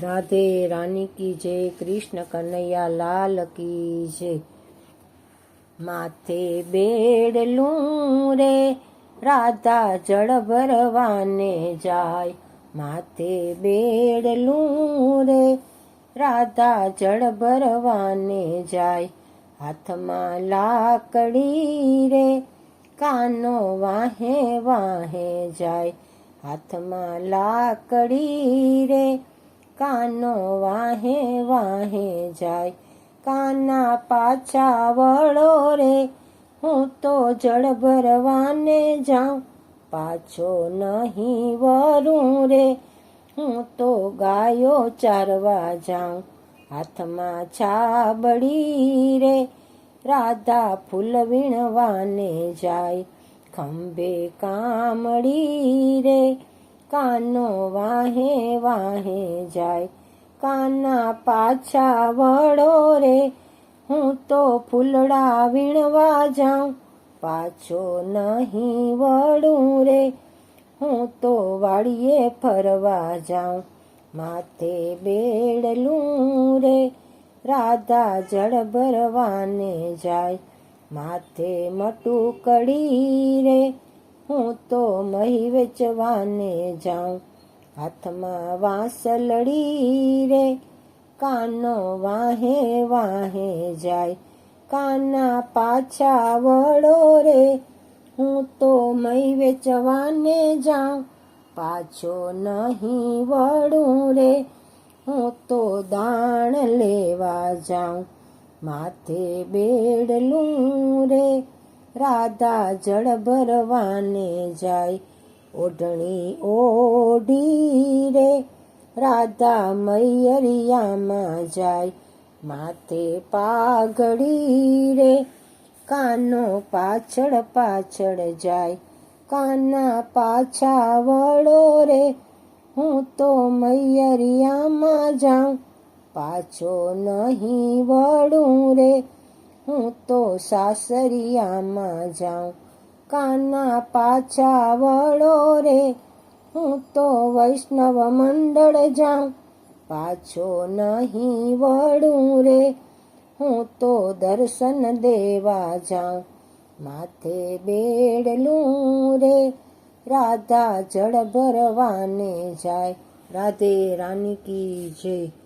રાધે રાની કી જય કૃષ્ણ કનૈયા લાલ કી જય માથે બેડલું રે રાધા જળ ભરવાને જાય માથે બેડલું રે રાધા જળ ભરવાને જાય હાથમાં લાકડી રે કાનો વાહે વાહે જાય હાથમાં લાકડી રે કાનો વાહે વાહે જાય, કાના પાછા વળો રે, હું તો જળ ભરવાને જાઉં, પાછો નહીં વરું રે, હું તો ગાયો ચારવા જાઉં, હાથમાં છાબડી રે, રાધા ફૂલ વીણવાને જાય, ખંભે કામડી રે કાનો વાહે વાહે જાય. કાના પાછા વળો રે, હું તો ફૂલડા વીણવા જાઉં. પાછો નહીં વળું રે, હું તો વાડીએ ફરવા જાઉં. માથે બેડલું રે, રાધા જળ ભરવાને જાય. માથે મટુકડી રે હું તો મહી વેચવાને જાઉં. હાથમાં વાંસ લડી રે, કાનો વાહે વાહે જાય. કાના પાછા વળો રે, હું તો મહી વેચવાને જાઉં. પાછો નહીં વળું રે, હું તો દાણ લેવા જાઉં. માથે બેડલું રે રાધા જળ ભરવાને જાય. ઓઢણી ઓઢી રે, રાધા મૈયરિયામાં જાય. માથે પાઘડી રે, કાનો પાછળ પાછળ જાય. કાના પાછા વળો રે, હું તો મૈયરિયામાં જાઉં. પાછો નહીં વળું રે હું તો સાસરિયામાં જાઉં. કાના પાછા વળો રે. હું તો વૈષ્ણવ મંડળ જાઉં. પાછો નહીં વળું રે. હું તો દર્શન દેવા જાઉં. માથે બેડલું રે. રાધા જળ ભરવાને જાય. રાધે રાની કી જય.